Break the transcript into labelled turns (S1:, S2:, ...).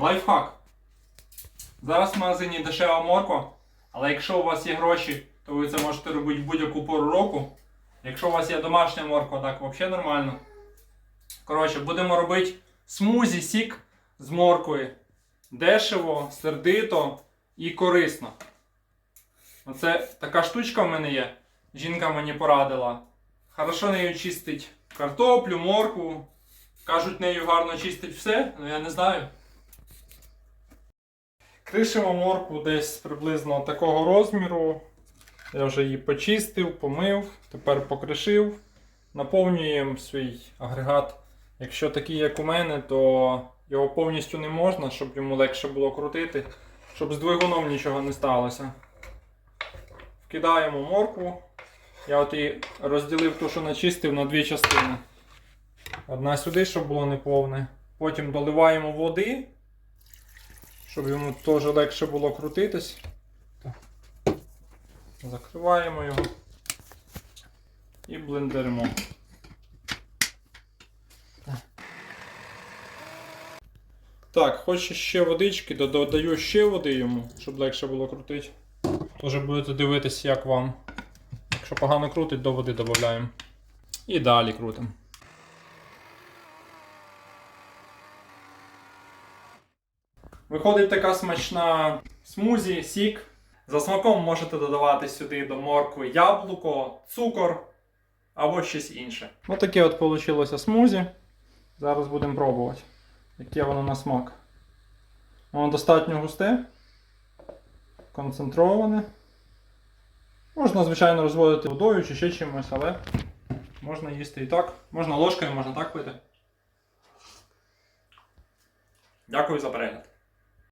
S1: Лайфхак. Зараз в магазині дешева морква, але якщо у вас є гроші, то ви це можете робити будь-яку пору року. Якщо у вас є домашня морква, так взагалі нормально. Коротше, будемо робити смузі сік з моркви. Дешево, сердито і корисно. Оце така штучка в мене є. Жінка мені порадила. Хорошо нею чистить картоплю, моркву. Кажуть, нею гарно чистить все, але я не знаю. Кришимо моркву десь приблизно такого розміру. Я вже її почистив, помив, тепер покришив. Наповнюємо свій агрегат. Якщо такий, як у мене, то його повністю не можна, щоб йому легше було крутити, щоб з двигуном нічого не сталося. Вкидаємо моркву. Я от її розділив ту, що начистив, на дві частини. Одна сюди, щоб було неповне. Потім доливаємо води, щоб йому теж легше було крутитись. Так. Закриваємо його і блендеримо. Так, хочу ще водички, додаю ще води йому, щоб легше було крутити. Теж будете дивитися, як вам. Якщо погано крутить, до води додаємо. І далі крутимо. Виходить така смачна смузі, сік. За смаком можете додавати сюди до моркви яблуко, цукор або щось інше. Ось таке от вийшло смузі. Зараз будемо пробувати, яке воно на смак. Воно достатньо густе, концентроване. Можна, звичайно, розводити водою чи ще чимось, але можна їсти і так. Можна ложкою, можна так пити. Дякую за перегляд.